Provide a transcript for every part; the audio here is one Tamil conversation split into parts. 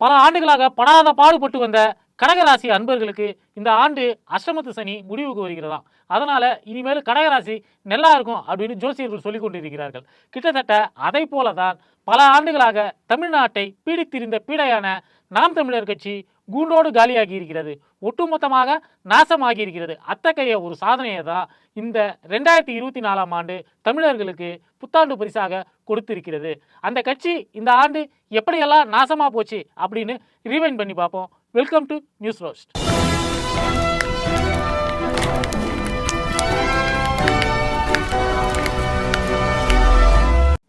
பல ஆண்டுகளாக படாத பாடுபட்டு வந்த கடகராசி அன்பர்களுக்கு இந்த ஆண்டு அஷ்டமத்து சனி முடிவுக்கு வருகிறதாம். அதனால இனிமேல் கடகராசி நல்லா இருக்கும் அப்படின்னு ஜோசியர்கள் சொல்லிக் கொண்டிருக்கிறார்கள். கிட்டத்தட்ட அதை போல தான் பல ஆண்டுகளாக தமிழ்நாட்டை பீடித்திருந்த பீடையான நாம் தமிழர் கட்சி கூண்டோடு காலியாகி இருக்கிறது ஒட்டுமொத்தமாக நாசமாகி இருக்கிறது அத்தகைய ஒரு சாதனையை தான் இந்த ரெண்டாயிரத்தி இருபத்தி நாலாம் ஆண்டு தமிழர்களுக்கு புத்தாண்டு பரிசாக கொடுத்திருக்கிறது. அந்த கட்சி இந்த ஆண்டு எப்படியெல்லாம் நாசமாக போச்சு அப்படின்னு ரீவைண்ட் பண்ணி பார்ப்போம். வெல்கம் டு நியூஸ் ரோஸ்ட்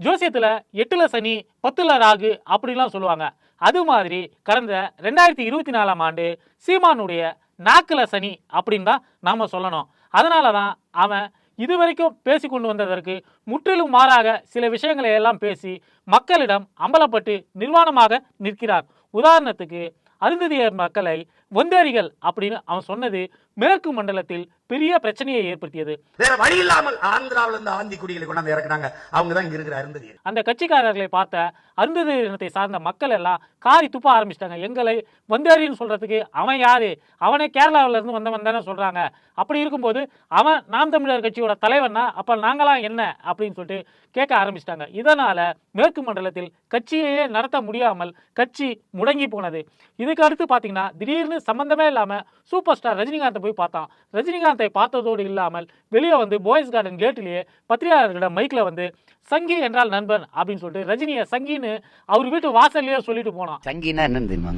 ஜோசியத்தில் எட்டுல சனி பத்துல ராகு அப்படிலாம் சொல்லுவாங்க. அது மாதிரி கடந்த ரெண்டாயிரத்தி இருபத்தி நாலாம் ஆண்டு சீமானுடைய நாக்கில் சனி அப்படின்னு தான் நாம் சொல்லணும். அதனால தான் அவன் இதுவரைக்கும் பேசி கொண்டு வந்ததற்கு முற்றிலும் மாறாக சில விஷயங்களை எல்லாம் பேசி மக்களிடம் அம்பலப்பட்டு நிர்வாணமாக நிற்கிறார். உதாரணத்துக்கு அருந்ததியர் மக்களை வந்தேரிகள் அப்படின்னு அவன் சொன்னது மேற்கு மண்டலத்தில் பெரிய பிரச்சனையை ஏற்படுத்தியது. வேற வழி இல்லாமல் ஆந்திராவில இருந்து ஆந்தி குடிகளை கொண்டாந்து இறக்குறாங்க அவங்க தான் இங்க இருக்கிற அருந்ததியர் அந்த கட்சிக்காரர்களை பார்த்த அருந்ததி இனத்தை சார்ந்த மக்கள் எல்லாம் காரி துப்ப ஆரம்பிச்சிட்டாங்க. எங்களை வந்தேரின்னு சொல்றதுக்கு அவன் யாரு? அவனே கேரளாவில இருந்து வந்தவன் தானே சொல்றாங்க. அப்படி இருக்கும்போது அவன் நாம் தமிழர் கட்சியோட தலைவன்னா அப்ப நாங்களாம் என்ன? அப்படின்னு சொல்லிட்டு கேட்க ஆரம்பிச்சிட்டாங்க. இதனால மேற்கு மண்டலத்தில் கட்சியையே நடத்த முடியாமல் கட்சி முடங்கி போனது. இதுக்கு அடுத்து பார்த்தீங்கன்னா திடீர்னு சம்பந்தமே இல்லாம சூப்பர் ஸ்டார் ரஜினிகாந்தை போய் பார்த்தான். ரஜினிகாந்தை பார்த்ததோடு இல்லாமல் வெளியே வந்து பாய்ஸ் கார்டன் கேட்டிலேயே பத்திரிகையாளர்களிடம் மைக்கில் வந்து சங்கி என்றால் நண்பன் அப்படின்னு சொல்லிட்டு ரஜினியை சங்கின்னு அவர் வீட்டு வாசல்லையே சொல்லிட்டு போனான். சங்கினா என்னன்னு தெரியுமா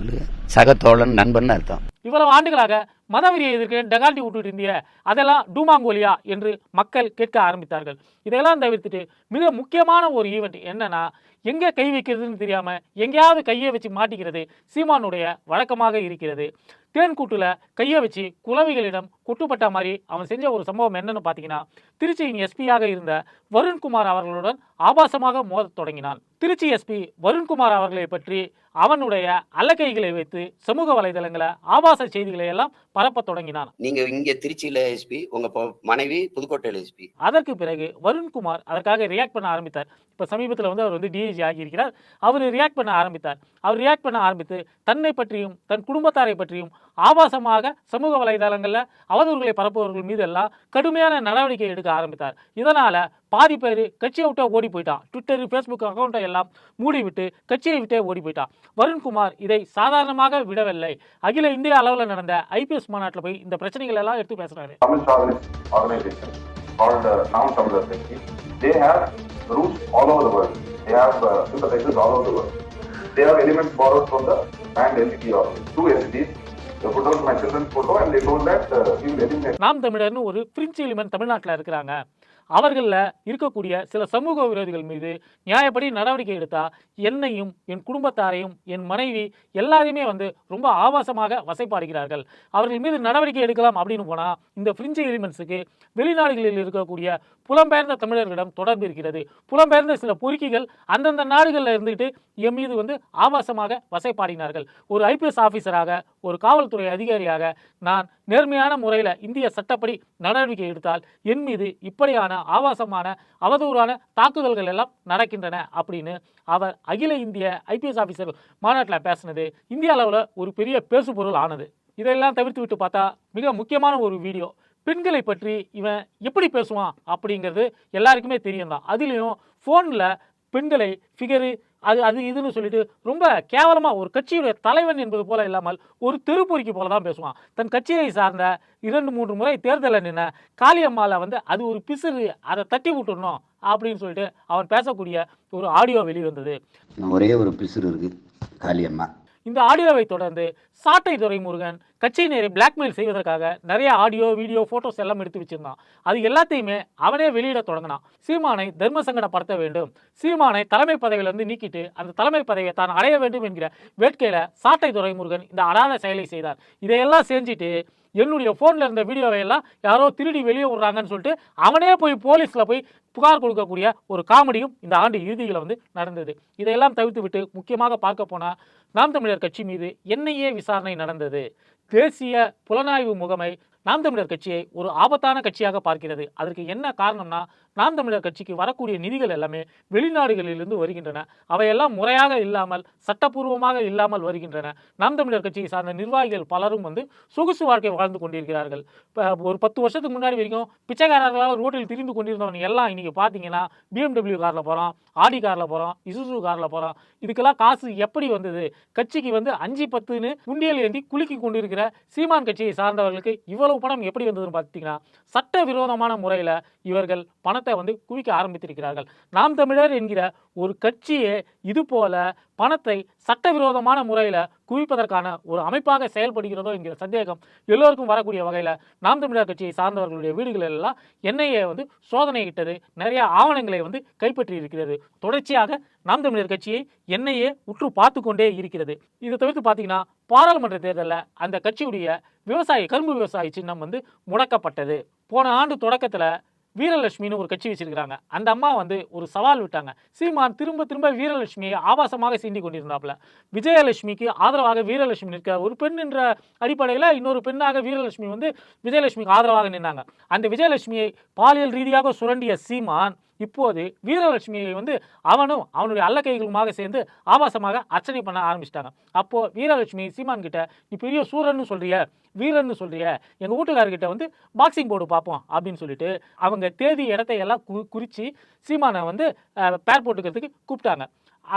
சகத்தோழன் நண்பன் அர்த்தம். இவ்வளவு ஆண்டுகளாக மதவெறியை எதிர்க்க டகால்டி விட்டுட்டு இருந்தீங்க அதெல்லாம் டூமாங்கோலியா என்று மக்கள் கேட்க ஆரம்பித்தார்கள். இதெல்லாம் தவிர்த்துட்டு மிக முக்கியமான ஒரு ஈவெண்ட் என்னன்னா எங்கே கை வைக்கிறதுன்னு தெரியாமல் எங்கேயாவது கையை வச்சு மாட்டிக்கிறது சீமானுடைய வழக்கமாக இருக்கிறது. தேன்கூட்டில் கையை வச்சு குலவிகளிடம் கொட்டுப்பட்ட மாதிரி அவன் செஞ்ச ஒரு சம்பவம் என்னன்னு பார்த்தீங்கன்னா திருச்சியின் எஸ்பியாக இருந்த வருண்குமார் அவர்களுடன் ஆபாசமாக மோதத் தொடங்கினான். திருச்சி எஸ்பி வருண்குமார் அவர்களை பற்றி அவனுடைய அல்லக்கைகளை வைத்து சமூக வலைதளங்களை ஆபாச செய்திகளை எல்லாம் பரப்பத் தொடங்கினான். நீங்க இங்க திருச்சியில எஸ்பி உங்க மனைவி புதுக்கோட்டையில எஸ்பி. அதற்கு பிறகு வருண்குமார் அதற்காக ரியாக்ட் பண்ண ஆரம்பித்தார். இப்போ சமீபத்தில் வந்து அவர் வந்து டிஐஜி ஆகியிருக்கிறார். அவர் ரியாக்ட் பண்ண ஆரம்பித்தார். அவர் ரியாக்ட் பண்ண ஆரம்பித்து தன்னை பற்றியும் தன் குடும்பத்தாரை பற்றியும் ஆபாசமாக சமூக வலைதளங்களில் அவதூறுகளை பரப்புபவர்கள் மீது எல்லாம் கடுமையான நடவடிக்கை எடுக்க ஆரம்பித்தார். இதனால பாதி பேர் கட்சியை விட்டே ஓடி போயிட்டான் ட்விட்டர் ஃபேஸ்புக் அக்கௌண்ட்டை எல்லாம் மூடிவிட்டு கட்சியை விட்டே ஓடி போயிட்டான் வருண்குமார் இதை சாதாரணமாக விடவில்லை அகில இந்திய அளவில் நடந்த ஐபிஎஸ் மாநாட்டில் போய் இந்த பிரச்சனைகள் எல்லாம் எடுத்து பேசுறாரு uh. They have uh, elements borrowed from the entity two entities. Uh, நாம் தமிழர்னு ஒரு பிரின்ஸ் எலிமெண்ட் தமிழ்நாட்டில் இருக்கிறாங்க அவர்களில் இருக்கக்கூடிய சில சமூக விரோதிகள் மீது நியாயப்படி நடவடிக்கை எடுத்தா என்னையும் என் குடும்பத்தாரையும் என் மனைவி எல்லாரையுமே வந்து ரொம்ப ஆபாசமாக வசைப்பாடுகிறார்கள். அவர்கள் மீது நடவடிக்கை எடுக்கலாம் அப்படின்னு போனால் இந்த பிரிஞ்சு எலிமெண்ட்ஸுக்கு வெளிநாடுகளில் இருக்கக்கூடிய புலம்பெயர்ந்த தமிழர்களிடம் தொடர்பு இருக்கிறது. புலம்பெயர்ந்த சில பொறுக்கிகள் அந்தந்த நாடுகளில் இருந்துகிட்டு என் மீது வந்து ஆபாசமாக வசைப்பாடினார்கள். ஒரு ஐபிஎஸ் ஆஃபீஸராக ஒரு காவல்துறை அதிகாரியாக நான் நேர்மையான முறையில் இந்திய சட்டப்படி நடவடிக்கை எடுத்தால் என் மீது இப்படியான ஆபாசமான அவதூறான தாக்குதல்கள் எல்லாம் நடக்கின்றன அப்படின்னு அவர் அகில இந்திய ஐபிஎஸ் ஆஃபீஸர் மாநாட்டில் பேசினது இந்திய அளவில் ஒரு பெரிய பேசுபொருள் ஆனது. இதையெல்லாம் தவிர்த்து விட்டு பார்த்தா மிக முக்கியமான ஒரு வீடியோ. பெண்களை பற்றி இவன் எப்படி பேசுவான் அப்படிங்கிறது எல்லாருக்குமே தெரியும் தான் அதுலேயும் ஃபோனில் பெண்களை ஃபிகரு அது அது இதுன்னு சொல்லிட்டு ரொம்ப கேவலமாக ஒரு கட்சியுடைய தலைவன் என்பது போல இல்லாமல் ஒரு தெருப்பொறிக்கு போல தான் பேசுவான். தன் கட்சியை சார்ந்த இரண்டு மூன்று முறை தேர்தலில் நின்ன காளியம்மாவில் வந்து அது ஒரு பிசுறு அதை தட்டி விட்டுடணும் அப்படின்னு சொல்லிட்டு அவன் பேசக்கூடிய ஒரு ஆடியோ வெளிவந்தது. ஒரே ஒரு பிசுறு இருக்குது காளியம்மா. இந்த ஆடியோவை தொடர்ந்து சாட்டை துரைமுருகன் கட்சியினரை பிளாக்மெயில் செய்வதற்காக நிறைய ஆடியோ வீடியோ ஃபோட்டோஸ் எல்லாம் எடுத்து வச்சிருந்தான். அது எல்லாத்தையுமே அவனே வெளியிட தொடங்கினான். சீமானை தர்ம சங்கடப்படுத்த வேண்டும். சீமானை தலைமை பதவியிலிருந்து நீக்கிட்டு அந்த தலைமை பதவியை தான் அடைய வேண்டும் என்கிற வேட்கையில சாட்டை துரைமுருகன் இந்த அடாத செயலை செய்தார். இதையெல்லாம் செஞ்சுட்டு என்னுடைய ஃபோனில் இருந்த வீடியோவை எல்லாம் யாரோ திருடி வெளியே விடுறாங்கன்னு சொல்லிட்டு அவனே போய் போலீஸில் போய் புகார் கொடுக்கக்கூடிய ஒரு காமெடியும் இந்த ஆண்டு இறுதியில் வந்து நடந்தது. இதையெல்லாம் தவிர்த்து விட்டு முக்கியமாக பார்க்க போனால் நாம் தமிழர் கட்சி மீது என்னையே விசாரணை நடந்தது. தேசிய புலனாய்வு முகமை நாம் தமிழர் கட்சியை ஒரு ஆபத்தான கட்சியாக பார்க்கிறது. அதற்கு என்ன காரணம்னா நாம் தமிழர் கட்சிக்கு வரக்கூடிய நிதிகள் எல்லாமே வெளிநாடுகளிலிருந்து வருகின்றன. அவையெல்லாம் முறையாக இல்லாமல் சட்டப்பூர்வமாக இல்லாமல் வருகின்றன. நாம் தமிழர் கட்சியை சார்ந்த நிர்வாகிகள் பலரும் வந்து சொகுசு வாழ்க்கை வாழ்ந்து கொண்டிருக்கிறார்கள். இப்போ ஒரு பத்து வருஷத்துக்கு முன்னாடி வரைக்கும் பிச்சைக்காரர்களாக ரோட்டில் திரிந்து கொண்டிருந்தவங்க எல்லாம் இன்றைக்கி பார்த்தீங்கன்னா பிஎம்டபிள்யூ காரில் போகிறோம் ஆடி காரில் போகிறோம் இசுசு காரில் போகிறோம் இதுக்கெல்லாம் காசு எப்படி வந்தது? கட்சிக்கு வந்து அஞ்சு பத்துன்னு குண்டியல் ஏந்தி குலுக்கி கொண்டிருக்கிற சீமான் கட்சியை சார்ந்தவர்களுக்கு இவ்வளவு பணம் எப்படி வந்ததுன்னு பார்த்தீங்கன்னா சட்ட விரோதமான முறையில் இவர்கள் பணத்தை வந்து குவிக்க ஆரம்பித்திருக்கிறார்கள். நாம் தமிழர் என்கிற ஒரு கட்சியே இது போல பணத்தை சட்டவிரோதமான முறையில் குவிப்பதற்கான ஒரு அமைப்பாக செயல்படுகிறதோ என்கிற சந்தேகம் எல்லோருக்கும் வரக்கூடிய வகையில் நாம் தமிழர் கட்சியை சார்ந்தவர்களுடைய வீடுகளில் எல்லாம் என்ஐஏ வந்து சோதனையிட்டது நிறைய ஆவணங்களை வந்து கைப்பற்றி இருக்கிறது தொடர்ச்சியாக நாம் தமிழர் கட்சியை என்ஐஏ உற்று பார்த்து கொண்டே இருக்கிறது. இதை தவிர்த்து பார்த்தீங்கன்னா பாராளுமன்ற தேர்தலில் அந்த கட்சியுடைய விவசாயி கரும்பு விவசாயி சின்னம் வந்து முடக்கப்பட்டது. போன ஆண்டு தொடக்கத்தில் வீரலட்சுமின்னு ஒரு கட்சி வச்சிருக்கிறாங்க. அந்த அம்மா வந்து ஒரு சவால் விட்டாங்க. சீமான் திரும்ப திரும்ப வீரலட்சுமியை ஆபாசமாக சீண்டி கொண்டிருந்தாப்புல. விஜயலட்சுமிக்கு ஆதரவாக வீரலட்சுமி நிற்க ஒரு பெண் என்ற அடிப்படையில் இன்னொரு பெண்ணாக வீரலட்சுமி வந்து விஜயலட்சுமிக்கு ஆதரவாக நின்னாங்க. அந்த விஜயலட்சுமியை பாலியல் ரீதியாக சுரண்டிய சீமான் இப்போது வீரலட்சுமியை வந்து அவனும் அவனுடைய அல்லக்கைகளுமாக சேர்ந்து ஆபாசமாக அர்ச்சனை பண்ண ஆரம்பிச்சிட்டாங்க. அப்போது வீரலட்சுமி சீமான் கிட்ட நீ பெரிய சூரன்னு சொல்கிறிய வீரன்னு சொல்கிறிய எங்கள் வீட்டுக்காரர்கிட்ட வந்து பாக்ஸிங் போர்டு பார்ப்போம் அப்படின்னு சொல்லிட்டு அவங்க தேதி இடத்தையெல்லாம் கு குறித்து சீமானை வந்து பேர் போட்டுக்கிறதுக்கு கூப்பிட்டாங்க.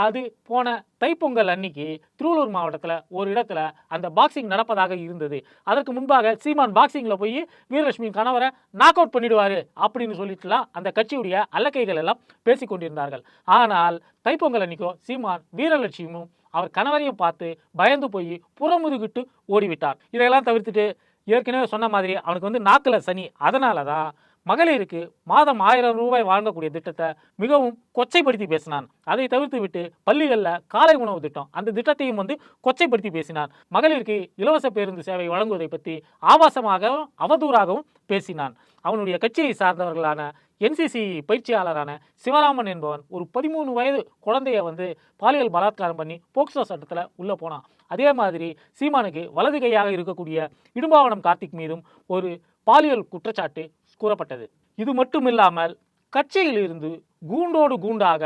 அது போன தைப்பொங்கல் அன்னைக்கு திருவள்ளூர் மாவட்டத்தில் ஒரு இடத்துல அந்த பாக்ஸிங் நடப்பதாக இருந்தது. அதற்கு முன்பாக சீமான் பாக்ஸிங்கில் போய் வீரலட்சுமி கணவரை நாக் அவுட் பண்ணிடுவார் அப்படின்னு சொல்லிட்டுலாம் அந்த கட்சியுடைய அல்லக்கைகள் எல்லாம் பேசி கொண்டிருந்தார்கள். ஆனால் தைப்பொங்கல் அன்னைக்கோ சீமான் வீரலட்சுமியும் அவர் கணவரையும் பார்த்து பயந்து போய் புறமுதுகிட்டு ஓடிவிட்டார். இதையெல்லாம் தவிர்த்துட்டு ஏற்கனவே சொன்ன மாதிரி அவனுக்கு வந்து நாக்கில் சனி. அதனால தான் மகளிருக்கு மாதம் ஆயிரம் ரூபாய் வழங்கக்கூடிய திட்டத்தை மிகவும் கொச்சைப்படுத்தி பேசினான். அதை தவிர்த்து விட்டு பள்ளிகளில் காலை உணவு திட்டம் அந்த திட்டத்தையும் வந்து கொச்சைப்படுத்தி பேசினான் மகளிருக்கு இலவச பேருந்து சேவை வழங்குவதை பற்றி ஆபாசமாகவும் அவதூறாகவும் பேசினான். அவனுடைய கட்சியை சார்ந்தவர்களான என்சிசி பயிற்சியாளரான சிவராமன் என்பவன் ஒரு பதிமூணு வயது குழந்தைய வந்து பாலியல் பலாத்காரம் பண்ணி போக்சோ சட்டத்தில் உள்ளே போனான். அதே மாதிரி சீமானுக்கு வலது கையாக இருக்கக்கூடிய இடும்பாவனம் கார்த்திக் மீதும் ஒரு பாலியல் குற்றச்சாட்டு கூறப்பட்டது. இது மட்டும் இல்லாமல் கட்சியிலிருந்து கூண்டோடு கூண்டாக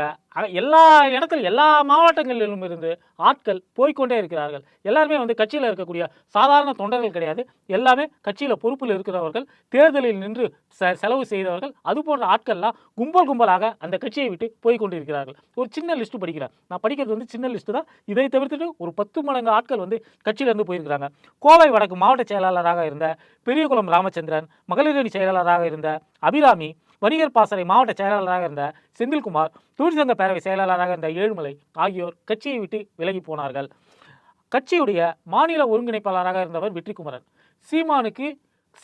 எல்லா இடத்துல எல்லா மாவட்டங்களிலும் இருந்து ஆட்கள் போய்கொண்டே இருக்கிறார்கள். எல்லாருமே வந்து கட்சியில் இருக்கக்கூடிய சாதாரண தொண்டர்கள் கிடையாது. எல்லாமே கட்சியில் பொறுப்பில் இருக்கிறவர்கள் தேர்தலில் நின்று ச செலவு செய்தவர்கள். அது போன்ற ஆட்கள்லாம் கும்பல் கும்பலாக அந்த கட்சியை விட்டு போய் இருக்கிறார்கள் ஒரு சின்ன லிஸ்ட்டு படிக்கிறேன். நான் படிக்கிறது வந்து சின்ன லிஸ்ட்டு தான். இதை தவிர்த்துட்டு ஒரு பத்து மடங்கு ஆட்கள் வந்து கட்சியிலேருந்து போயிருக்கிறாங்க. கோவை வடக்கு மாவட்ட செயலாளராக இருந்த பெரியகுளம் ராமச்சந்திரன் மகளிரணி செயலாளராக இருந்த அபிராமி வணிகர் பாசறை மாவட்ட செயலாளராக இருந்த செந்தில்குமார் தொழிற்சங்க பேரவை செயலாளராக இருந்த ஏழுமலை ஆகியோர் கட்சியை விட்டு விலகி போனார்கள். கட்சியுடைய மாநில ஒருங்கிணைப்பாளராக இருந்தவர் வெற்றிக்குமரன். சீமானுக்கு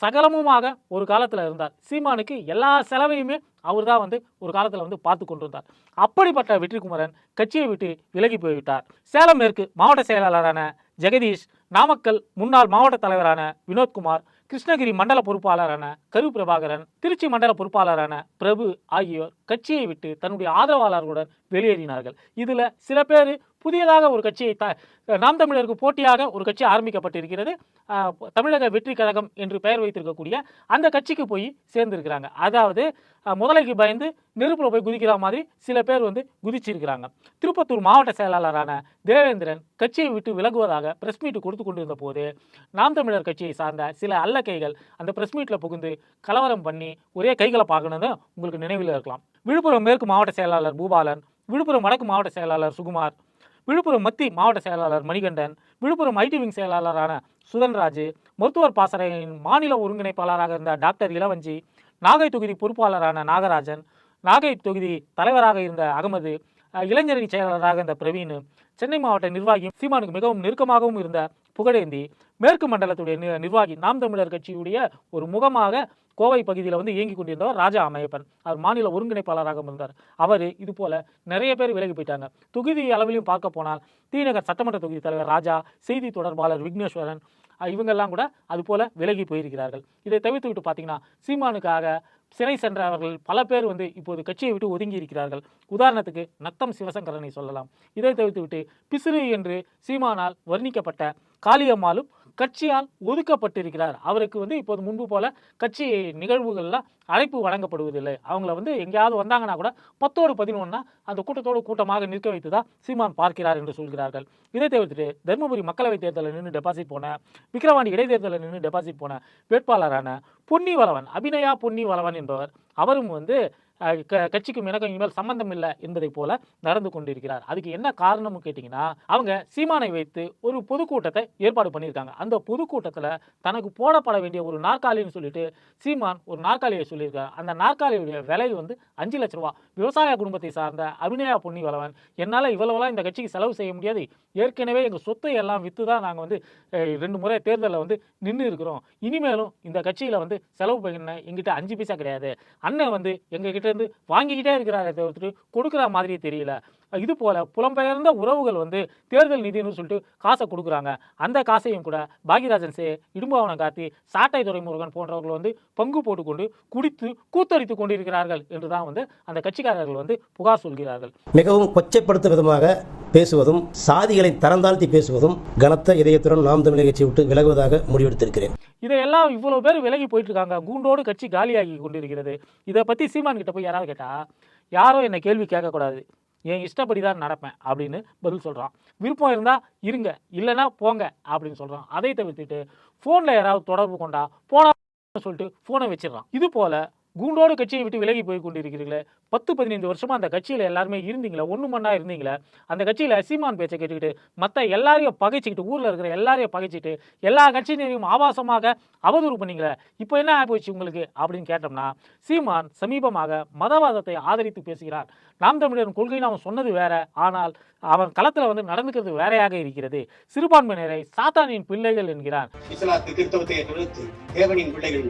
சகலமுமாக ஒரு காலத்தில் இருந்தார். சீமானுக்கு எல்லா செலவையுமே அவர் தான் வந்து ஒரு காலத்தில் வந்து பார்த்து கொண்டிருந்தார். அப்படிப்பட்ட வெற்றிக்குமரன் கட்சியை விட்டு விலகி போய்விட்டார். சேலம் மேற்கு மாவட்ட செயலாளரான ஜெகதீஷ் நாமக்கல் முன்னாள் மாவட்ட தலைவரான வினோத்குமார் கிருஷ்ணகிரி மண்டல பொறுப்பாளரான கரு பிரபாகரன் திருச்சி மண்டல பொறுப்பாளரான பிரபு ஆகியோர் கட்சியை விட்டு தன்னுடைய ஆதரவாளர்களுடன் வெளியேறினார்கள். இதில் சில பேர் புதியதாக ஒரு கட்சியை த நாம் தமிழருக்கு போட்டியாக ஒரு கட்சி ஆரம்பிக்கப்பட்டிருக்கிறது. தமிழக வெற்றி கழகம் என்று பெயர் வைத்திருக்கக்கூடிய அந்த கட்சிக்கு போய் சேர்ந்திருக்கிறாங்க. அதாவது முதலைக்கு பயந்து நெருப்பில் போய் குதிக்கிற மாதிரி சில பேர் வந்து குதிச்சிருக்கிறாங்க. திருப்பத்தூர் மாவட்ட செயலாளரான தேவேந்திரன் கட்சியை விட்டு விலகுவதாக பிரஸ் மீட் கொடுத்து கொண்டிருந்த போது நாம் தமிழர் கட்சியை சார்ந்த சில அல்லக்கைகள் அந்த பிரஸ் மீட்டில் புகுந்து கலவரம் பண்ணி ஒரே கைகளை பார்க்கணுன்னு உங்களுக்கு நினைவில் இருக்கலாம். விழுப்புரம் மேற்கு மாவட்ட செயலாளர் பூபாலன் விழுப்புரம் வடக்கு மாவட்ட செயலாளர் சுகுமார் விழுப்புரம் மத்தி மாவட்ட செயலாளர் மணிகண்டன் விழுப்புரம் ஐடி விங் செயலாளரான சுதன்ராஜ் மருத்துவர் பாசறையின் மாநில ஒருங்கிணைப்பாளராக இருந்த டாக்டர் இளவஞ்சி நாகை தொகுதி பொறுப்பாளரான நாகராஜன் நாகை தொகுதி தலைவராக இருந்த அகமது இளைஞரணி செயலாளராக இருந்த பிரவீன் சென்னை மாவட்ட நிர்வாகி சீமானுக்கு மிகவும் நெருக்கமாகவும் இருந்த புகழேந்தி மேற்கு மண்டலத்துடைய நி- நிர்வாகி நாம் தமிழர் கட்சியுடைய ஒரு முகமாக கோவை பகுதியில் வந்து இயங்கி கொண்டிருந்தவர் ராஜா அமையப்பன். அவர் மாநில ஒருங்கிணைப்பாளராக இருந்தார். அவர் இது போல நிறைய பேர் விலகி போயிட்டாங்க. தொகுதி அளவிலையும் பார்க்க போனால் தீநகர் சட்டமன்ற தொகுதி தலைவர் ராஜா செய்தி தொடர்பாளர் விக்னேஸ்வரன் இவங்கெல்லாம் கூட அது போல விலகி போயிருக்கிறார்கள். இதை தவிர்த்து விட்டு பார்த்தீங்கன்னா சீமானுக்காக சிறை சென்றவர்கள் பல பேர் வந்து இப்போது கட்சியை விட்டு ஒதுங்கி இருக்கிறார்கள். உதாரணத்துக்கு நத்தம் சிவசங்கரனை சொல்லலாம். இதை தவிர்த்து விட்டு பிசிறு என்று சீமானால் வர்ணிக்கப்பட்ட காளியம்மாளும் கட்சியால் ஒதுக்கப்பட்டிருக்கிறார். அவருக்கு வந்து இப்போது முன்பு போல கட்சி நிகழ்வுகளில் அழைப்பு வழங்கப்படுவதில்லை. அவங்கள வந்து எங்கேயாவது வந்தாங்கன்னா கூட பத்தோடு பதினொன்னா அந்த கூட்டத்தோடு கூட்டமாக நிற்க வைத்து தான் சீமான் பார்க்கிறார் என்று சொல்கிறார்கள். இதை தவிர்த்துட்டு தருமபுரி மக்களவைத் தேர்தலில் நின்று டெபாசிட் போன விக்கிரவாண்டி இடைத்தேர்தலில் நின்று டெபாசிட் போன வேட்பாளரான பொன்னி வளவன் அபிநயா பொன்னி வளவன் என்பவர் அவரும் வந்து கட்சிக்கும் எனக்கும் இனிமேல் சம்பந்தம் இல்லை என்பதை போல நடந்து கொண்டிருக்கிறார். அதுக்கு என்ன காரணம்னு கேட்டிங்கன்னா அவங்க சீமானை வைத்து ஒரு பொதுக்கூட்டத்தை ஏற்பாடு பண்ணியிருக்காங்க. அந்த பொதுக்கூட்டத்தில் தனக்கு போடப்பட வேண்டிய ஒரு நாற்காலின்னு சொல்லிட்டு சீமான் ஒரு நாற்காலியை சொல்லியிருக்காரு. அந்த நாற்காலியுடைய விலை வந்து அஞ்சு லட்ச ரூபா. விவசாய குடும்பத்தை சார்ந்த அபிநயா பொன்னி வளவன் என்னால் இவ்வளவுலாம் இந்த கட்சிக்கு செலவு செய்ய முடியாது. ஏற்கனவே எங்கள் சொத்தை எல்லாம் விற்று தான் நாங்கள் வந்து ரெண்டு முறை தேர்தலில் வந்து நின்று இருக்கிறோம். இனிமேலும் இந்த கட்சியில் வந்து செலவு பண்ண எங்கிட்ட அஞ்சு பைசா கிடையாது. அண்ணன் வந்து எங்ககிட்ட இருந்து வாங்கிக்கிட்டே இருக்கிறாரே தவிர்த்துட்டு கொடுக்குற மாதிரியே தெரியல. இது போல புலம்பெயர்ந்த உறவுகள் வந்து தேர்தல் நிதின்னு சொல்லிட்டு காசை கொடுக்குறாங்க. அந்த காசையும் கூட பாக்யராஜன் சே இடும்பாவனம் கார்த்தி சாட்டை துறைமுருகன் போன்றவர்கள் வந்து பங்கு போட்டுக்கொண்டு குடித்து கூத்தடித்து கொண்டிருக்கிறார்கள் என்று தான் வந்து அந்த கட்சிக்காரர்கள் வந்து புகார் சொல்கிறார்கள். மிகவும் கொச்சைப்படுத்தும் விதமாக பேசுவதும் சாதிகளை தரந்தாழ்த்தி பேசுவதும் கனத்த இதயத்துடன் நாம் தமிழக கட்சி விட்டு விலகுவதாக முடிவெடுத்திருக்கிறேன். இதையெல்லாம் இவ்வளவு பேர் விலகி போயிட்டு இருக்காங்க கூண்டோடு கட்சி காலியாகி கொண்டிருக்கிறது. இதை பத்தி சீமான் கிட்ட போய் யாராவது கேட்டா? யாரோ என்னை கேள்வி கேட்கக்கூடாது. என் இஷ்டப்படி தான் நடப்பேன் அப்படின்னு பதில் சொல்கிறான் விருப்பம் இருந்தால் இருங்க இல்லைன்னா போங்க அப்படின்னு சொல்கிறான் அதை தவிர்த்துட்டு ஃபோனில் யாராவது தொடர்பு கொண்டா போனா சொல்லிட்டு ஃபோனை வச்சிடறான். இது போல கூண்டோடு கட்சியை விட்டு விலகி போய் கொண்டிருக்கிறீர்களே பத்து பதினைந்து வருஷமா அந்த கட்சியில் எல்லாருமே இருந்தீங்களே ஒன்று மண்ணா இருந்தீங்களே? அந்த கட்சியில் சீமான் பேச்சை கேட்டுக்கிட்டு மற்ற எல்லாரையும் பகைச்சிக்கிட்டு ஊரில் இருக்கிற எல்லாரையும் பகைச்சிட்டு எல்லா கட்சியினரையும் ஆபாசமாக அவதூறு பண்ணீங்களே இப்போ என்ன ஆகிப்போச்சு உங்களுக்கு? அப்படின்னு கேட்டோம்னா சீமான் சமீபமாக மதவாதத்தை ஆதரித்து பேசுகிறார். நாம் தமிழரின் கொள்கையில் அவன் சொன்னது வேற ஆனால் அவன் களத்தில் வந்து நடந்துக்கிறது வேறையாக இருக்கிறது. சிறுபான்மையினரை சாத்தானின் பிள்ளைகள் என்கிறான் இஸ்லாத்து கிறிஸ்தவத்தை தேவனின் பிள்ளைகள்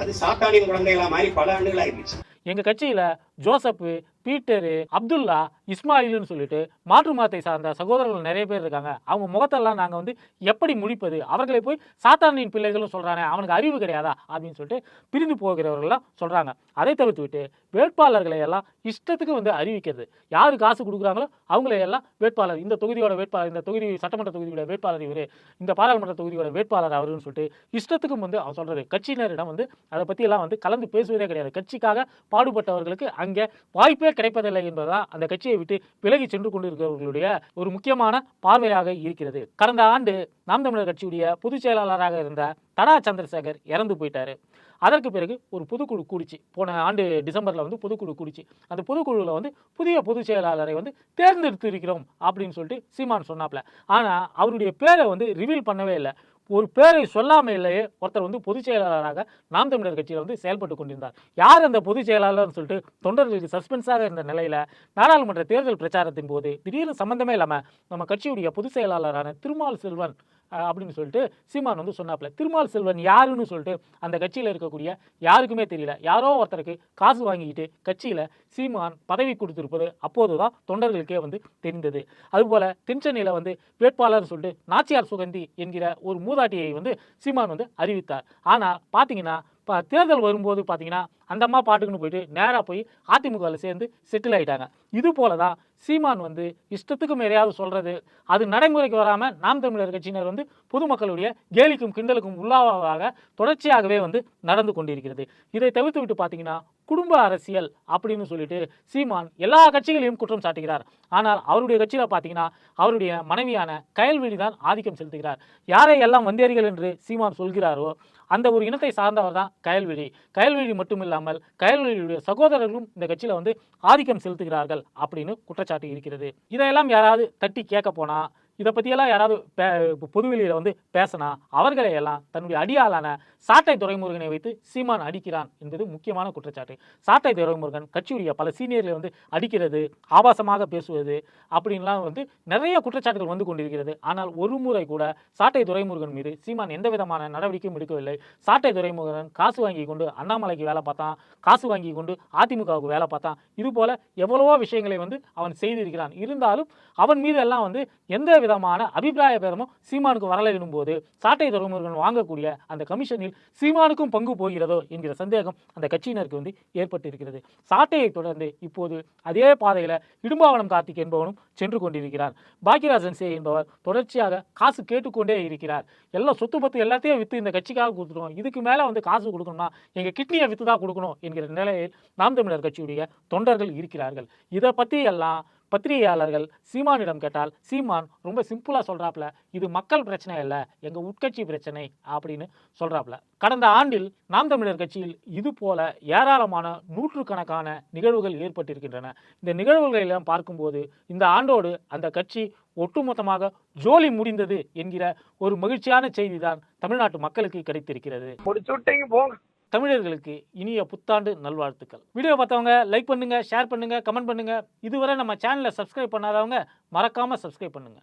அது சாத்தானின் குழந்தைகளா மாறி பல ஆண்டுகள் ஆயிடுச்சு எங்கள் கட்சியில் ஜோசப் பீட்டரு அப்துல்லா இஸ்மாயில்னு சொல்லிட்டு மாற்று மதத்தை சார்ந்த சகோதரர்கள் நிறைய பேர் இருக்காங்க. அவங்க முகத்தெல்லாம் நாங்கள் வந்து எப்படி முடிப்பது? அவர்களை போய் சாத்தானின் பிள்ளைகளும் சொல்கிறானே அவனுக்கு அறிவு கிடையாதா? அப்படின்னு சொல்லிட்டு பிரிந்து போகிறவர்கள்லாம் சொல்கிறாங்க அதை தவிர்த்து விட்டு வேட்பாளர்களை எல்லாம் இஷ்டத்துக்கு வந்து அறிவிக்கிறது. யாரு காசு கொடுக்குறாங்களோ அவங்கள எல்லாம் வேட்பாளர் இந்த தொகுதியோட வேட்பாளர் இந்த தொகுதி சட்டமன்ற தொகுதியோட வேட்பாளர் இவர் இந்த பாராளுமன்ற தொகுதியோட வேட்பாளர் அவருன்னு சொல்லிட்டு இஷ்டத்துக்கும் வந்து அவன் சொல்கிறது கட்சியினரிடம் வந்து அதை பற்றியெல்லாம் வந்து கலந்து பேசுவதே கிடையாது. கட்சிக்காக பாடுபட்டவர்களுக்கு அங்கே வாய்ப்பே கிடைப்பதில்லை என்பதுதான் அந்த கட்சியை விட்டு விலகி சென்று கொண்டிருக்கிறவர்களுடைய ஒரு முக்கியமான பார்வையாக இருக்கிறது. கடந்த ஆண்டு நாம் தமிழர் கட்சியுடைய பொதுச் செயலாளராக இருந்த தடா சந்திரசேகர் இறந்து போயிட்டாரு. அதற்கு பிறகு ஒரு பொதுக்குழு கூடிச்சு. போன ஆண்டு டிசம்பரில் வந்து பொதுக்குழு கூடிச்சு. அந்த பொதுக்குழுவில் வந்து புதிய பொதுச் செயலாளரை வந்து தேர்ந்தெடுத்து இருக்கிறோம் அப்படின்னு சொல்லிட்டு சீமான் சொன்னாப்ல. ஆனால் அவருடைய பேரை வந்து ரிவீல் பண்ணவே இல்லை. ஒரு பேரை சொல்லாமலேயே ஒருத்தர் வந்து பொதுச் செயலாளராக நாம் தமிழர் கட்சியில் வந்து செயல்பட்டு கொண்டிருந்தார். யார் அந்த பொதுச் செயலாளர்னு சொல்லிட்டு தொண்டர்களுக்கு சஸ்பென்ஸாக இருந்த நிலையில் நாடாளுமன்ற தேர்தல் பிரச்சாரத்தின் போது திடீர்னு சம்பந்தமே இல்லாமல் நம்ம கட்சியுடைய பொதுச் செயலாளரான திருமால் செல்வன் அப்படின்னு சொல்லிட்டு சீமான் வந்து சொன்னாப்ல திருமால் செல்வன் யாருன்னு சொல்லிட்டு அந்த கட்சியில் இருக்கக்கூடிய யாருக்குமே தெரியல. யாரோ ஒருத்தருக்கு காசு வாங்கிக்கிட்டு கட்சியில் சீமான் பதவி கொடுத்துருப்பது அப்போது தான் தொண்டர்களுக்கே வந்து தெரிந்தது. அதுபோல் தென்சென்னையில் வந்து வேட்பாளர் சொல்லிட்டு நாச்சியார் சுகந்தி என்கிற ஒரு மூதாட்டியை வந்து சீமான் வந்து அறிவித்தார். ஆனால் பார்த்தீங்கன்னா இப்போ தேர்தல் வரும்போது பார்த்தீங்கன்னா அந்த அம்மா பாட்டுக்குன்னு போயிட்டு நேராக போய் அதிமுகவில் சேர்ந்து செட்டில் ஆகிட்டாங்க இது போல தான் சீமான் வந்து இஷ்டத்துக்கு எதையாவது சொல்கிறது அது நடைமுறைக்கு வராமல் நாம் தமிழர் கட்சியினர் வந்து பொதுமக்களுடைய கேலிக்கும் கிண்டலுக்கும் உள்ளாவதாக தொடர்ச்சியாகவே வந்து நடந்து கொண்டிருக்கிறது. இதை தவிர்த்து விட்டு பார்த்தீங்கன்னா குடும்ப அரசியல் அப்படின்னு சொல்லிட்டு சீமான் எல்லா கட்சிகளையும் குற்றம் சாட்டுகிறார். ஆனால் அவருடைய கட்சியில் பார்த்தீங்கன்னா அவருடைய மனைவியான கயல்வெளி தான் ஆதிக்கம் செலுத்துகிறார். யாரை எல்லாம் வந்தேறிகள் என்று சீமான் சொல்கிறாரோ அந்த ஒரு இனத்தை சார்ந்தவர் தான் கயல்விழி. கயல்விழி மட்டும் இல்லாமல் கயல்விழியுடைய சகோதரர்களும் இந்த கட்சியில் வந்து ஆதிக்கம் செலுத்துகிறார்கள் அப்படின்னு குற்றச்சாட்டு இருக்கிறது. இதையெல்லாம் யாராவது தட்டி கேட்க போனால் இதை பற்றியெல்லாம் யாராவது பே பொதுவெளியில் வந்து பேசினா அவர்களை எல்லாம் தன்னுடைய அடியாளான சாட்டை துறைமுருகனை வைத்து சீமான் அடிக்கிறான் என்பது முக்கியமான குற்றச்சாட்டு. சாட்டை துறைமுருகன் கட்சியுடைய பல சீனியர்களை வந்து அடிக்கிறது ஆபாசமாக பேசுவது அப்படின்லாம் வந்து நிறைய குற்றச்சாட்டுகள் வந்து கொண்டிருக்கிறது. ஆனால் ஒரு முறை கூட சாட்டை துரைமுருகன் மீது சீமான் எந்த விதமான நடவடிக்கையும் எடுக்கவில்லை. சாட்டை துரைமுருகன் காசு வாங்கி கொண்டு அண்ணாமலைக்கு வேலை பார்த்தான் காசு வாங்கி கொண்டு அதிமுகவுக்கு வேலை பார்த்தான். இது போல எவ்வளவோ விஷயங்களை வந்து அவன் செய்திருக்கிறான். இருந்தாலும் அவன் மீது எல்லாம் வந்து எந்த விதமான அபிப்பிராய பேதமும் சீமானுக்கு வரல எனும்போது சாட்டை துறைமுருகன் வாங்கக்கூடிய அந்த கமிஷனில் சீமானுக்கும் பங்கு போகிறதோ என்கிற சந்தேகம் அந்த கட்சியினருக்கு வந்து ஏற்பட்டிருக்கிறது. சாட்டையை தொடர்ந்து இப்போது அதே பாதையில் இடும்பாவனம் கார்த்திக் என்பவனும் சென்று கொண்டிருக்கிறார். பாக்கியராஜன் சே என்பவர் தொடர்ச்சியாக காசு கேட்டுக்கொண்டே இருக்கிறார். எல்லாம் சொத்து பத்து எல்லாத்தையும் விற்று இந்த கட்சிக்காக கொடுத்துருவோம் இதுக்கு மேலே வந்து காசு கொடுக்கணும்னா எங்கள் கிட்னியை விற்று தான் கொடுக்கணும் என்கிற நிலையில் நாம் தமிழர் கட்சியுடைய தொண்டர்கள் இருக்கிறார்கள். இதை பற்றி எல்லாம் பத்திரிகையாளர்கள் சீமானிடம் கேட்டால் சீமான் ரொம்ப சிம்பிளாக சொல்கிறாப்புல இது மக்கள் பிரச்சனை இல்லை எங்கள் உட்கட்சி பிரச்சனை அப்படின்னு சொல்கிறாப்புல கடந்த ஆண்டில் நாம் தமிழர் கட்சியில் இது போல ஏராளமான நூற்றுக்கணக்கான நிகழ்வுகள் ஏற்பட்டிருக்கின்றன. இந்த நிகழ்வுகளை எல்லாம் பார்க்கும்போது இந்த ஆண்டோடு அந்த கட்சி ஒட்டுமொத்தமாக ஜோலி முடிந்தது என்கிற ஒரு மகிழ்ச்சியான செய்தி தான் தமிழ்நாட்டு மக்களுக்கு கிடைத்திருக்கிறது. தமிழர்களுக்கு இனிய புத்தாண்டு நல்வாழ்த்துக்கள். வீடியோ பார்த்தவங்க லைக் பண்ணுங்க ஷேர் பண்ணுங்க கமெண்ட் பண்ணுங்க. இதுவரை நம்ம சேனலை சப்ஸ்கிரைப் பண்ணாதவங்க மறக்காம சப்ஸ்கிரைப் பண்ணுங்க.